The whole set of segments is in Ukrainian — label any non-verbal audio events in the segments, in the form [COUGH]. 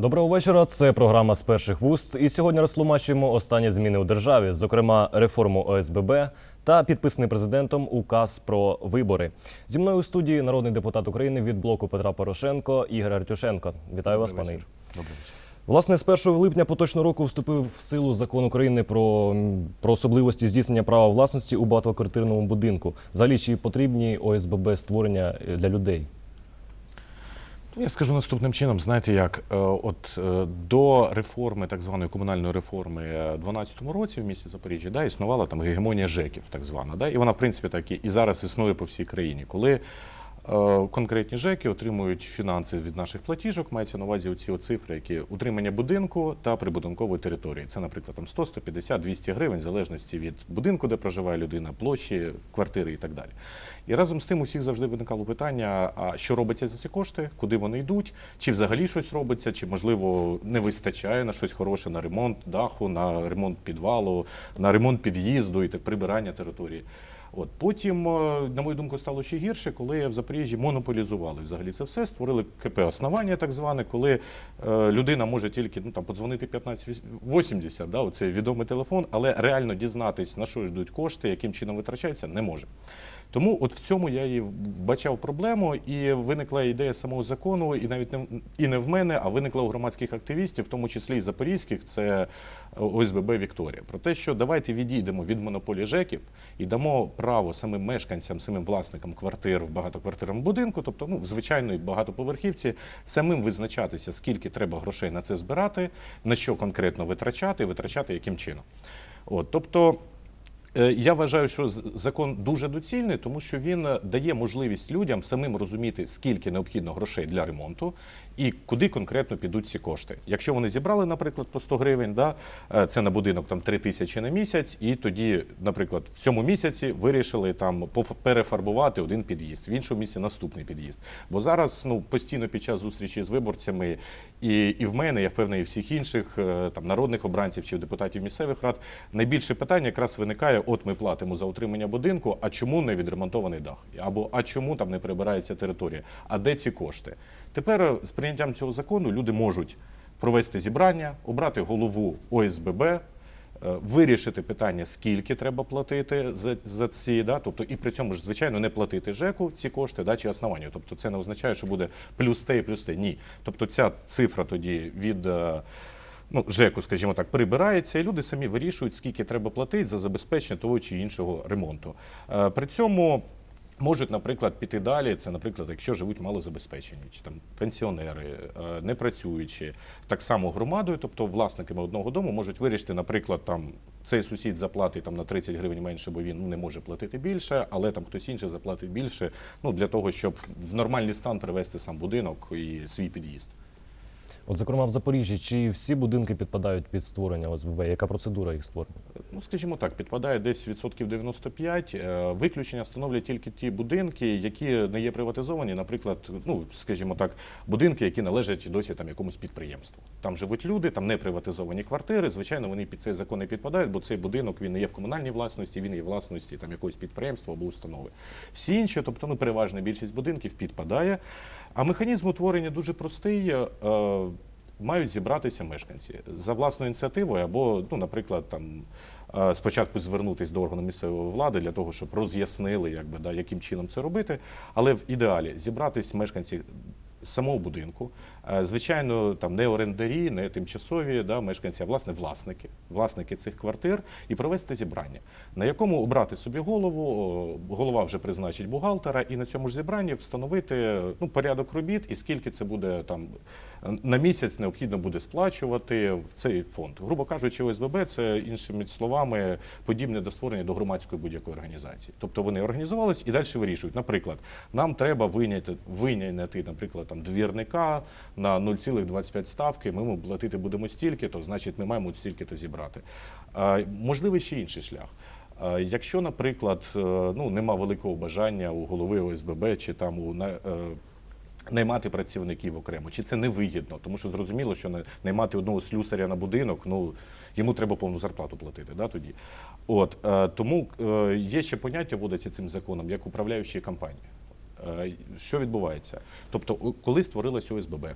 Доброго вечора. Це програма з перших вуст. І сьогодні розтлумачуємо останні зміни у державі, зокрема реформу ОСББ та підписаний президентом указ про вибори. Зі мною у студії народний депутат України від блоку Петра Порошенко Ігор Артюшенко. Вітаю вас, пане Ігор. Добрий вечір. Власне, з 1 липня поточного року вступив в силу закон України про, про особливості здійснення права власності у багатоквартирному будинку. Взагалі, чи потрібні ОСББ створення е, для людей? Я скажу наступним чином: знаєте, як е, от е, до реформи, так званої комунальної реформи е, в 2012 році в місті Запоріжжя, да, існувала там гегемонія ЖЕКів, так звана, да, і вона в принципі так і, зараз існує по всій країні, коли конкретні ЖЕКи отримують фінанси від наших платіжок, мається на увазі оці цифри, які утримання будинку та прибудинкової території. Це, наприклад, там 100, 150, 200 гривень, в залежності від будинку, де проживає людина, площі, квартири і так далі. І разом з тим у всіх завжди виникало питання: а що робиться за ці кошти, куди вони йдуть, чи взагалі щось робиться, чи можливо не вистачає на щось хороше, на ремонт даху, на ремонт підвалу, на ремонт під'їзду і так прибирання території. От потім, е, на мою думку, стало ще гірше, коли в Запоріжжі монополізували взагалі це все, створили КП основання, так зване, коли е, людина може тільки ну там подзвонити 1580, да, оце відомий телефон, але реально дізнатись на що йдуть кошти, яким чином витрачаються, не може. Тому от в цьому я і вбачав проблему, і виникла ідея самого закону, і навіть не і не в мене, а виникла у громадських активістів, в тому числі і запорізьких, це ОСББ Вікторія. Про те, що давайте відійдемо від монополії ЖЕКів і дамо право самим мешканцям, самим власникам квартир в багатоквартирному будинку, тобто ну, в звичайної багатоповерхівці, самим визначатися, скільки треба грошей на це збирати, на що конкретно витрачати, і витрачати яким чином. От, тобто. Е, Я вважаю, що закон дуже доцільний, тому що він е, дає можливість людям самим розуміти, скільки необхідно грошей для ремонту і куди конкретно підуть ці кошти. Якщо вони зібрали, наприклад, по 100 гривень, да, е, це на будинок там 3 тисячі на місяць, і тоді, наприклад, в цьому місяці вирішили там перефарбувати один під'їзд, в іншому місці наступний під'їзд. Бо зараз ну постійно під час зустрічі з виборцями і, і в мене, я впевнений, і всіх інших там народних обранців чи депутатів місцевих рад найбільше питання якраз виникає: от ми платимо за утримання будинку, а чому не відремонтований дах? Або а чому там не прибирається територія? А де ці кошти? Тепер е, з прийняттям цього закону люди можуть провести зібрання, обрати голову ОСББ. е, Вирішити питання, скільки треба платити за, за ці, да, тобто і при цьому ж звичайно не платити ЖЕКу ці кошти, да, чи основанню. Тобто це не означає, що буде плюс те і плюс те. Ні. Тобто ця цифра тоді від е, ну, ЖЕКу, скажімо так, прибирається, і люди самі вирішують, скільки треба платити за забезпечення того чи іншого ремонту. Е, При цьому можуть, наприклад, піти далі. Це, наприклад, якщо живуть малозабезпечені, чи там пенсіонери, е, не працюючі, так само громадою, тобто власниками одного дому можуть вирішити, наприклад, там цей сусід заплатить там на 30 гривень менше, бо він ну, не може платити більше, але там хтось інший заплатить більше, ну для того, щоб в нормальний стан привести сам будинок і свій під'їзд. От, зокрема, в Запоріжжі, чи всі будинки підпадають під створення ОСББ? Яка процедура їх створення? Ну, скажімо так, підпадає десь відсотків 95. Е, Виключення становлять тільки ті будинки, які не є приватизовані, наприклад, ну скажімо так, будинки, які належать досі там якомусь підприємству. Там живуть люди, там не приватизовані квартири. Звичайно, вони під цей закон не підпадають, бо цей будинок він не є в комунальній власності, він є власності там якогось підприємства або установи. Всі інші, тобто ну, переважна більшість будинків підпадає. А механізм утворення дуже простий. Е, мають зібратися мешканці за власною ініціативою, або, ну, наприклад, там е, спочатку звернутися до органу місцевої влади для того, щоб роз'яснили, якби да, яким чином це робити. Але в ідеалі зібратись мешканці самого будинку. Е, Звичайно, там не орендарі, не тимчасові да, мешканці, а власне власники, власники цих квартир, і провести зібрання, на якому обрати собі голову. Голова вже призначить бухгалтера, і на цьому ж зібранні встановити ну, порядок робіт і скільки це буде там на місяць необхідно буде сплачувати в цей фонд. Грубо кажучи, ОСББ це іншими словами подібне до створення до громадської будь-якої організації. Тобто вони організувались і далі вирішують. Наприклад, нам треба виняти, винайняти, наприклад, там двірника на 0,25 ставки. Ми платити будемо стільки, то значить ми маємо стільки то зібрати. Можливий ще інший шлях. Якщо, наприклад, е, ну нема великого бажання у голови ОСББ чи там у е, наймати працівників окремо, чи це невигідно, тому що зрозуміло, що на- наймати одного слюсаря на будинок, ну йому треба повну зарплату платити. Да, тоді. От е, тому є ще поняття вводиться цим законом як управляючі компанії. Е, Що відбувається? Тобто, коли створилась ОСББ, е,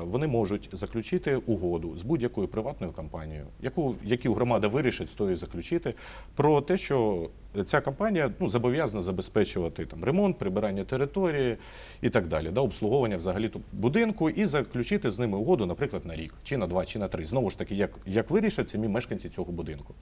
вони можуть заключити угоду з будь-якою приватною компанією, яку яку громада вирішить з тою заключити, про те, що ця компанія ну, зобов'язана забезпечувати там ремонт, прибирання території і так далі, да, обслуговування взагалі будинку, і заключити з ними угоду, наприклад, на рік, чи на два, чи на три. Знову ж таки, як, як вирішать самі мешканці цього будинку.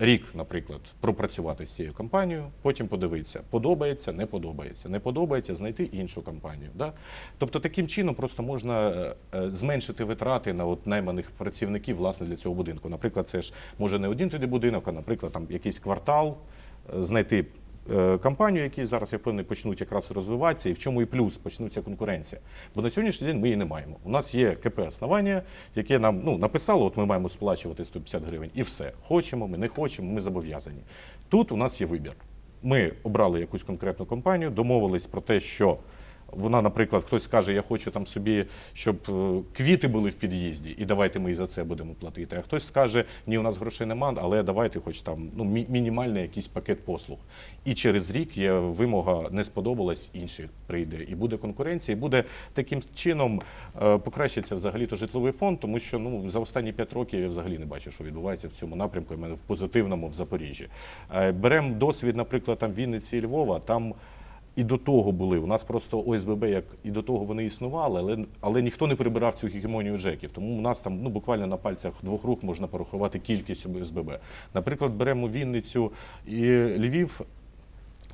Рік, наприклад, пропрацювати з цією компанією, потім подивитися, подобається, не подобається, не подобається, знайти іншу компанію. Да? Тобто таким чином просто можна е, е, зменшити витрати на от найманих працівників власне для цього будинку. Наприклад, це ж може не один тоді будинок, а наприклад, там якийсь квартал, е, знайти компанію, які зараз я впевнений почнуть якраз розвиватися, і в чому і плюс почнуться конкуренція. Бо на сьогоднішній день ми її не маємо. У нас є КП основання, яке нам ну написало, от ми маємо сплачувати 150 гривень, і все. Хочемо, ми не хочемо, ми зобов'язані. Тут у нас є вибір. Ми обрали якусь конкретну компанію, домовились про те, що. Вона, наприклад, хтось скаже, я хочу там собі, щоб е, квіти були в під'їзді, і давайте ми і за це будемо платити. А хтось скаже, ні, у нас грошей нема, але давайте хоч там ну, мі- мінімальний якийсь пакет послуг. І через рік є вимога не сподобалась, інший прийде. І буде конкуренція, і буде таким чином е, покращиться взагалі то житловий фонд, тому що ну за останні п'ять років я взагалі не бачу, що відбувається в цьому напрямку. Я мене в позитивному в Запоріжжі. Е, Беремо досвід, наприклад, там Вінниці і Львова. Там і до того були. У нас просто ОСББ, як і до того вони існували, але, але ніхто не прибирав цю гегемонію джеків. Тому у нас там ну, буквально на пальцях двох рук можна порахувати кількість ОСББ. Наприклад, беремо Вінницю і Львів.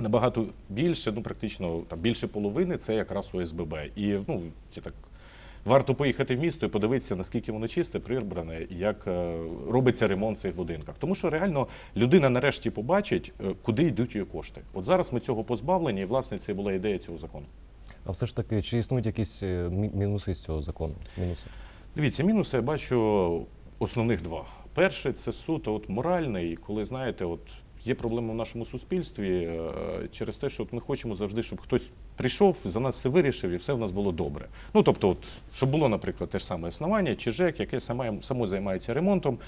Набагато більше, ну практично там більше половини це якраз ОСББ. І ну я так варто поїхати в місто і подивитися, наскільки воно чисте, прибране, як е, робиться ремонт в цих будинках. Тому що реально людина нарешті побачить, е, куди йдуть її кошти. От зараз ми цього позбавлені, і власне це була ідея цього закону. А все ж таки, чи існують якісь е, мінуси з цього закону? Мінуси? Дивіться, мінуси я бачу основних два. Перший це суто от моральний, коли знаєте, от є проблема в нашому суспільстві через те, що от ми хочемо завжди, щоб хтось прийшов, за нас все вирішив і все в нас було добре. Ну тобто, от, щоб було, наприклад, те ж саме основання чи ЖЕК, яке саме, само займається ремонтом.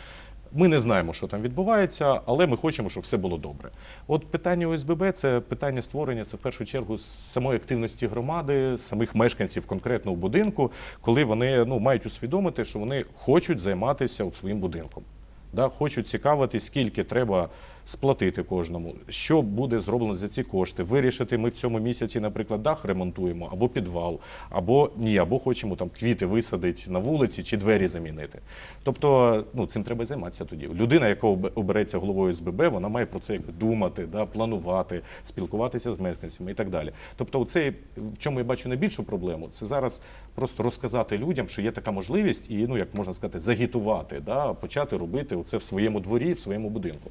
Ми не знаємо, що там відбувається, але ми хочемо, щоб все було добре. От питання ОСББ це питання створення, це в першу чергу самої активності громади, самих мешканців конкретного будинку, коли вони ну, мають усвідомити, що вони хочуть займатися от своїм будинком. Да, хочуть цікавитись, скільки треба сплатити кожному, що буде зроблено за ці кошти. Вирішити, ми в цьому місяці, наприклад, дах ремонтуємо, або підвал, або ні, або хочемо там квіти висадити на вулиці чи двері замінити. Тобто, ну цим треба займатися тоді. Людина, яка обереться головою СББ, вона має про це думати, да, планувати, спілкуватися з мешканцями і так далі. Тобто, це в чому я бачу найбільшу проблему, це зараз просто розказати людям, що є така можливість, і ну як можна сказати, загітувати, да, почати робити це в своєму дворі, в своєму будинку.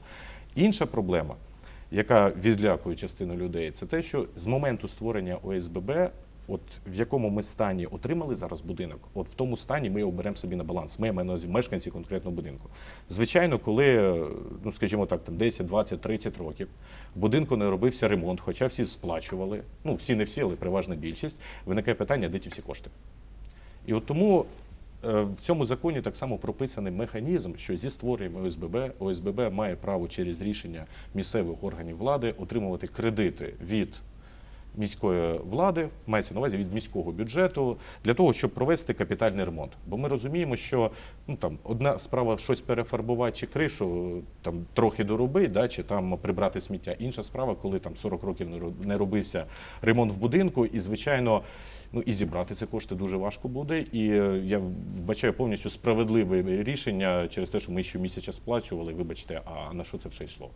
Інша проблема, яка відлякує частину людей, це те, що з моменту створення ОСББ, от в якому ми стані отримали зараз будинок, от в тому стані ми його беремо собі на баланс. Ми маємо мешканці конкретного будинку. Звичайно, коли, е, ну скажімо так, там 10, 20, 30 років будинку не робився ремонт, хоча всі сплачували, ну всі не всі, але переважна більшість, виникає питання, де ті всі кошти. І от тому в цьому законі так само прописаний механізм, що зі створенням ОСББ ОСББ має право через рішення місцевих органів влади отримувати кредити від міської влади, мається на увазі від міського бюджету, для того, щоб провести капітальний ремонт. Бо ми розуміємо, що ну там одна справа щось перефарбувати чи кришу, там трохи доробити, да, чи там прибрати сміття. Інша справа, коли там 40 років не ро- не робився ремонт в будинку, і звичайно. Ну і зібрати ці кошти дуже важко буде. І е, я вбачаю повністю справедливе рішення через те, що ми щомісяця сплачували. Вибачте, а на що це все йшло?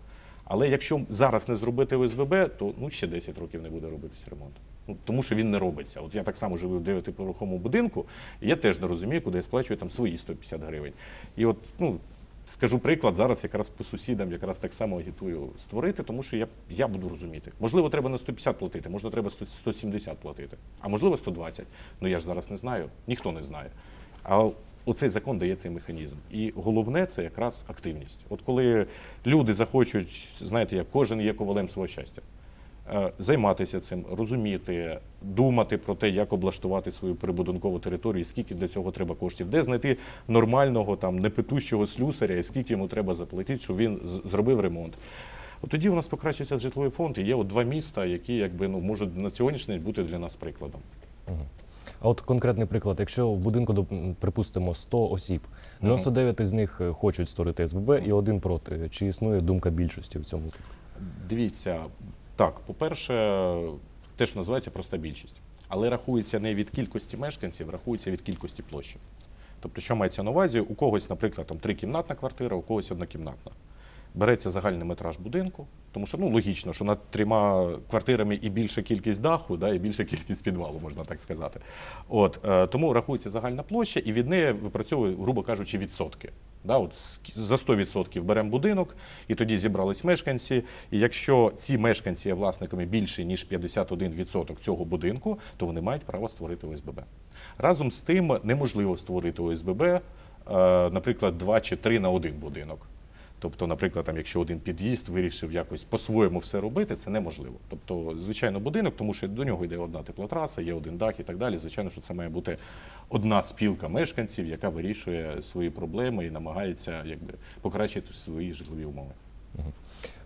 Але якщо зараз не зробити ОСББ, то ну ще 10 років не буде робитися ремонт. Ну тому що він не робиться. От я так само живу в дев'ятиповерховому будинку, і я теж не розумію, куди я сплачую там свої 150 гривень. І от ну. Скажу приклад, зараз якраз по сусідам якраз так само агітую створити, тому що я, я буду розуміти. Можливо, треба на 150 платити, можливо, треба 100 170 платити, а можливо 120. Ну я ж зараз не знаю, ніхто не знає. А оцей закон дає цей механізм. І головне це якраз активність. От коли люди захочуть, знаєте, як кожен є ковалем свого щастя. Е, Займатися цим, розуміти, думати про те, як облаштувати свою прибудинкову територію, скільки для цього треба коштів, де знайти нормального там непитущого слюсаря, і скільки йому треба заплатити, щоб він зробив ремонт. От тоді у нас покращиться житловий фонд, і є от два міста, які якби ну можуть на сьогоднішній день бути для нас прикладом. А от конкретний приклад, якщо в будинку, припустимо, 100 осіб, 99 із них е, хочуть створити СББ і один проти. Чи існує думка більшості в цьому? Дивіться, так, по-перше, те, що називається проста більшість. Але рахується не від кількості мешканців, рахується від кількості площі. Тобто, що мається на увазі, у когось, наприклад, там трикімнатна квартира, у когось однокімнатна. Береться загальний метраж будинку, тому що ну логічно, що над трьома квартирами і більша кількість даху, да, і більша кількість підвалу, можна так сказати. От е, тому рахується загальна площа, і від неї випрацьовує, грубо кажучи, відсотки. Да, от за 100% беремо будинок, і тоді зібрались мешканці. І якщо ці мешканці є власниками більше ніж 51% цього будинку, то вони мають право створити ОСББ. Разом з тим неможливо створити ОСББ, е, наприклад, 2 чи 3 на один будинок. Тобто, наприклад, там, якщо один під'їзд вирішив якось по-своєму все робити, це неможливо. Тобто, звичайно, будинок, тому що до нього йде одна теплотраса, є один дах і так далі. Звичайно, що це має бути одна спілка мешканців, яка вирішує свої проблеми і намагається якби покращити свої житлові умови.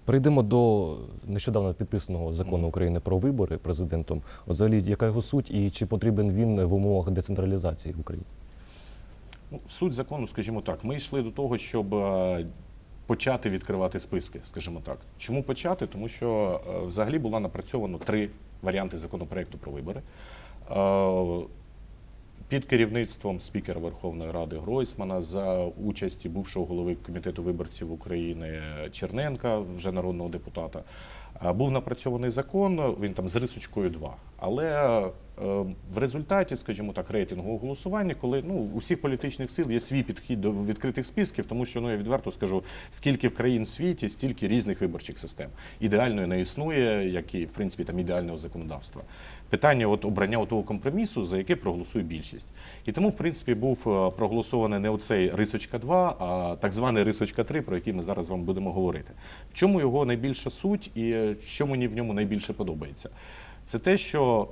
Перейдемо до нещодавно підписаного закону України про вибори президентом. Взагалі, яка його суть і чи потрібен він в умовах децентралізації в Україні? Ну, суть закону, скажімо так, ми йшли до того, щоб е, почати відкривати списки, скажімо так. Чому почати? Тому що е, взагалі було напрацьовано три варіанти законопроекту про вибори. Е, Під керівництвом спікера Верховної Ради Гройсмана за участі бувшого голови комітету виборців України Черненка, вже народного депутата, е, був напрацьований закон. Він там з рисочкою 2. Але е, в результаті, скажімо так, рейтингового голосування, коли ну у всіх політичних сил є свій підхід до відкритих списків, тому що ну я відверто скажу, скільки в країн в світі, стільки різних виборчих систем. Ідеальної не існує, як і в принципі там ідеального законодавства. Питання от обрання того компромісу, за яке проголосує більшість. І тому, в принципі, був е, проголосований не оцей рисочка 2, а так званий рисочка 3, про який ми зараз вам будемо говорити. В чому його найбільша суть і е, що мені в ньому найбільше подобається? Це те, що,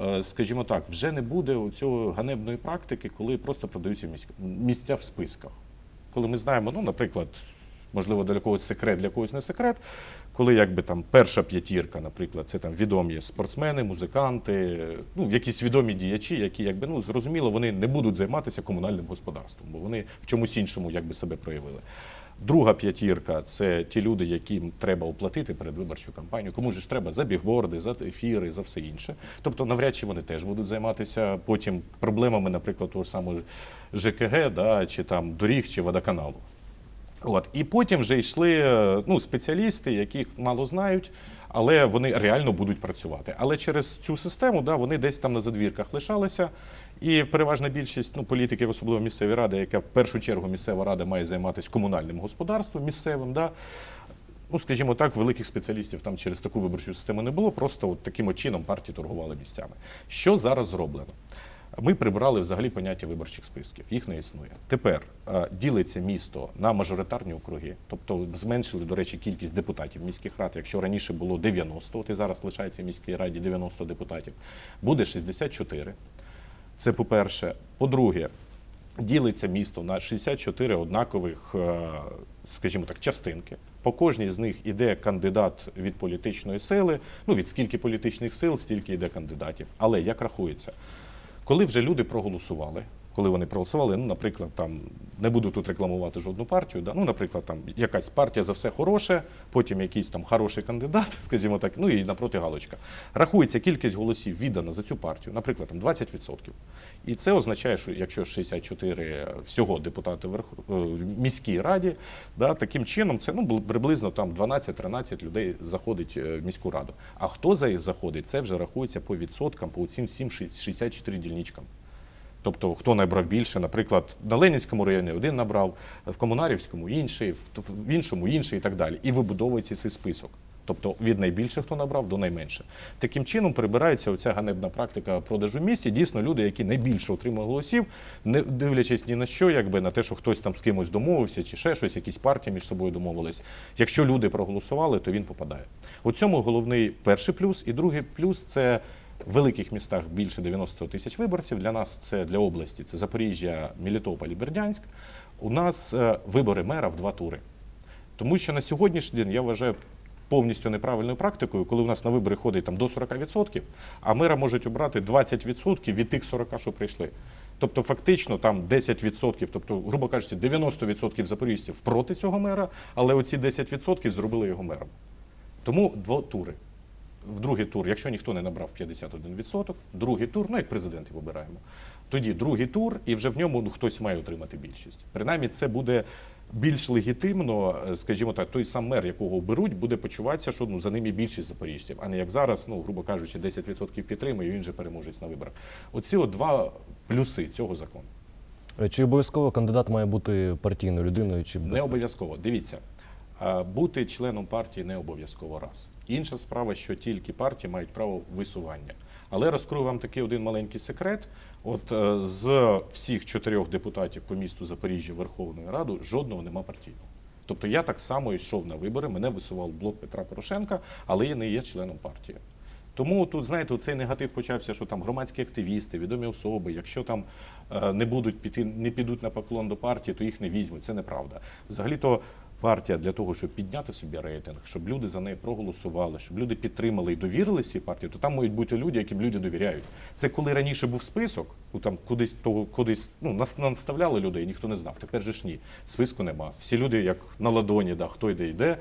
е, скажімо так, вже не буде цього ганебної практики, коли просто продаються місця в списках. Коли ми знаємо, ну, наприклад, можливо, для когось секрет, для когось не секрет, коли якби там перша п'ятірка, наприклад, це там відомі спортсмени, музиканти, ну якісь відомі діячі, які якби ну зрозуміло, вони не будуть займатися комунальним господарством, бо вони в чомусь іншому якби себе проявили. Друга п'ятірка це ті люди, яким треба оплатити передвиборчу кампанію. Кому ж треба за бігборди, за ефіри, за все інше. Тобто, навряд чи вони теж будуть займатися потім проблемами, наприклад, того самого ЖКГ, да, чи там доріг, чи водоканалу. От. І потім вже йшли ну, спеціалісти, яких мало знають, але вони реально будуть працювати. Але через цю систему да, вони десь там на задвірках лишалися. І переважна більшість ну, політиків, особливо місцеві ради, яка в першу чергу місцева рада має займатися комунальним господарством місцевим. Да, ну, скажімо так, великих спеціалістів там через таку виборчу систему не було, просто от таким чином партії торгували місцями. Що зараз зроблено? Ми прибрали взагалі поняття виборчих списків, їх не існує. Тепер е, ділиться місто на мажоритарні округи, тобто зменшили, до речі, кількість депутатів міських рад. Якщо раніше було 90, от і зараз лишається в міській раді 90 депутатів, буде 64. Це по-перше. По-друге, ділиться місто на 64 однакових, е, скажімо так, частинки. По кожній з них іде кандидат від політичної сили. Ну, від скільки політичних сил, стільки йде кандидатів. Але як рахується? Коли вже люди проголосували, коли вони проголосували, ну, наприклад, там не буду тут рекламувати жодну партію, да, ну, наприклад, там якась партія за все хороше, потім якийсь там хороший кандидат, [LAUGHS] скажімо так, ну і напроти галочка. Рахується кількість голосів віддана за цю партію, наприклад, там 20%. І це означає, що якщо 64 всього депутати верх- е, в міській раді, да, таким чином це ну, бл- приблизно там 12-13 людей заходить е, в міську раду. А хто за заходить, це вже рахується по відсоткам, по цим всім ши- 64 дільничкам. Тобто, хто набрав більше, наприклад, на Ленінському районі один набрав, в Комунарівському інший, в іншому інший і так далі. І вибудовується цей список. Тобто від найбільше, хто набрав, до найменше. Таким чином прибирається оця ганебна практика продажу в місті. Дійсно, люди, які найбільше отримали голосів, не дивлячись ні на що, якби на те, що хтось там з кимось домовився, чи ще щось, якісь партії між собою домовились. Якщо люди проголосували, то він попадає. У цьому головний перший плюс, і другий плюс це в великих містах більше 90 тисяч виборців. Для нас це для області, це Запоріжжя, Мелітополь і Бердянськ. У нас е, вибори мера в два тури. Тому що на сьогоднішній день я вважаю повністю неправильною практикою, коли у нас на вибори ходить там до 40%, а мера можуть обрати 20% від тих 40, що прийшли. Тобто, фактично там 10%, тобто, грубо кажучи, 90% запоріжців проти цього мера, але оці 10% зробили його мером. Тому двотури. В другий тур, якщо ніхто не набрав 51%, другий тур, ну як президентів обираємо, тоді другий тур, і вже в ньому ну, хтось має отримати більшість. Принаймні, це буде більш легітимно, е, скажімо так, той сам мер, якого оберуть, буде почуватися, що ну, за ним є більшість запоріжців, а не як зараз, ну, грубо кажучи, 10% підтримує, і він же переможець на виборах. Оці от два плюси цього закону. Е, Чи обов'язково кандидат має бути партійною людиною, чи без Не обов'язково. Дивіться, бути членом партії не обов'язково раз. Інша справа, що тільки партії мають право висування. Але розкрию вам такий один маленький секрет. От е, з всіх чотирьох депутатів по місту Запоріжжя Верховної Ради жодного нема партійного. Тобто я так само йшов на вибори, мене висував блок Петра Порошенка, але я не є членом партії. Тому тут, знаєте, цей негатив почався, що там громадські активісти, відомі особи, якщо там е, не будуть піти, не підуть на поклон до партії, то їх не візьмуть. Це неправда. Взагалі-то партія для того, щоб підняти собі рейтинг, щоб люди за неї проголосували, щоб люди підтримали і довірили цій партії, то там мають бути люди, яким люди довіряють. Це коли раніше був список, ну там кудись того, кудись ну нас наставляли людей, ніхто не знав. Тепер же ж ні. Списку нема. Всі люди як на ладоні, да, хто йде, йде.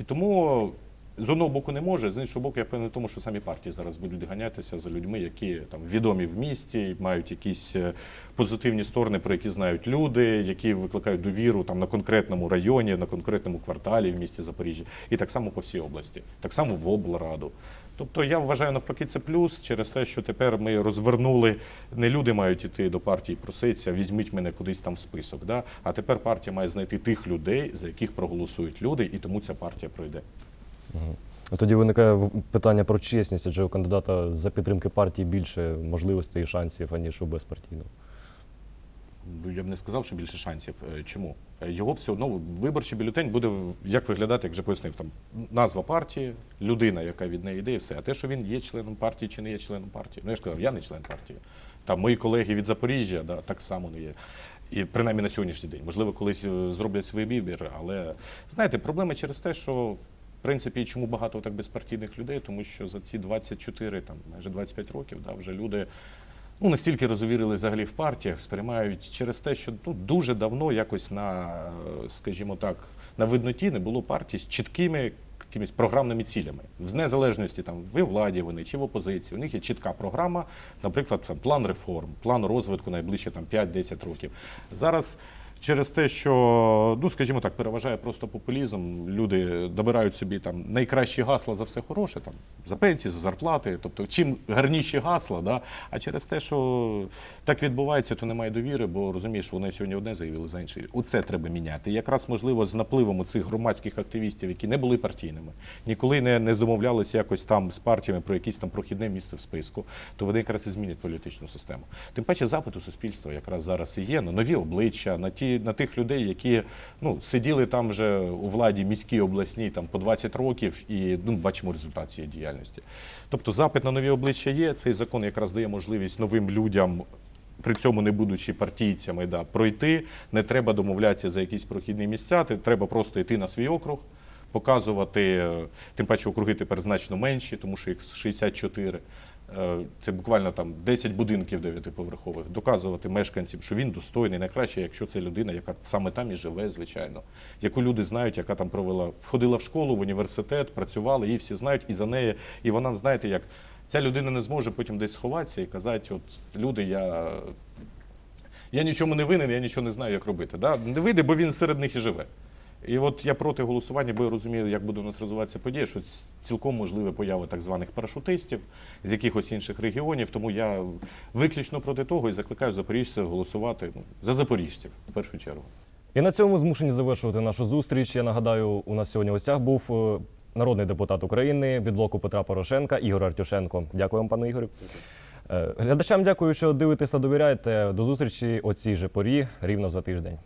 І тому з одного боку не може, з іншого боку, я впевнений в тому, що самі партії зараз будуть ганятися за людьми, які там відомі в місті, мають якісь е, позитивні сторони, про які знають люди, які викликають довіру там на конкретному районі, на конкретному кварталі в місті Запоріжжя, і так само по всій області, так само в облраду. Тобто я вважаю навпаки це плюс через те, що тепер ми розвернули. Не люди мають іти до партії проситися, візьміть мене кудись там в список. Да? А тепер партія має знайти тих людей, за яких проголосують люди, і тому ця партія пройде. Тоді виникає питання про чесність, адже у кандидата за підтримки партії більше можливостей і шансів, аніж у безпартійного. Ну, Я б не сказав, що більше шансів. Е, Чому? Е, Його все одно виборчий бюлетень буде як виглядати, як вже пояснив, там назва партії, людина, яка від неї йде, і все. А те, що він є членом партії чи не є членом партії. Ну я ж казав, я не член партії. Там мої колеги від Запоріжжя да, так само не є. І принаймні на сьогоднішній день. Можливо, колись е, зроблять свій вибір, але знаєте, проблема через те, що принципі, чому багато так безпартійних людей, тому що за ці 24, там майже 25 років, да, вже люди ну, настільки розувірили взагалі в партіях, сприймають через те, що ну, дуже давно якось на, скажімо так, на видноті не було партій з чіткими якимись програмними цілями. В незалежності там ви владі вони чи в опозиції. У них є чітка програма, наприклад, там, план реформ, план розвитку найближче там 5-10 років. Зараз. Через те, що, ну скажімо так, переважає просто популізм. Люди добирають собі там найкращі гасла за все хороше, там за пенсії, за зарплати. Тобто, чим гарніші гасла, да? а через те, що так відбувається, то немає довіри, бо розумієш, вони сьогодні одне заявили за інше. Оце треба міняти. Якраз можливо з напливом цих громадських активістів, які не були партійними, ніколи не, не здомовлялися якось там з партіями про якесь там прохідне місце в списку, то вони якраз і змінять політичну систему. Тим паче запит у суспільства якраз зараз і є на нові обличчя, на ті на тих людей, які ну сиділи там вже у владі міській обласній там по 20 років, і ну бачимо результат цієї діяльності. Тобто запит на нові обличчя є. Цей закон якраз дає можливість новим людям. При цьому не будучи партійцями, да, пройти, не треба домовлятися за якісь прохідні місця, ти- треба просто йти на свій округ, показувати, тим паче округи тепер значно менші, тому що їх 64. Е, Це буквально там 10 будинків дев'ятиповерхових. Доказувати мешканцям, що він достойний, найкраще, якщо це людина, яка саме там і живе, звичайно, яку люди знають, яка там провела, входила в школу, в університет, працювала, її всі знають, і за неї, і вона знаєте, як ця людина не зможе потім десь сховатися і казати, от люди, я. Я нічому не винен, я нічого не знаю, як робити. Да? Не вийде, бо він серед них і живе. І от я проти голосування, бо я розумію, як буде у нас розвиватися подія, що цілком можливе поява так званих парашутистів з якихось інших регіонів. Тому я виключно проти того і закликаю запоріжців голосувати ну, за запоріжців в першу чергу. І на цьому змушені завершувати нашу зустріч. Я нагадаю, у нас сьогодні в гостях був е, народний депутат України від блоку Петра Порошенка Ігор Артюшенко. Дякую вам, пане Ігорю. Е, Глядачам дякую, що дивитеся, довіряєте. До зустрічі о цій же порі рівно за тиждень.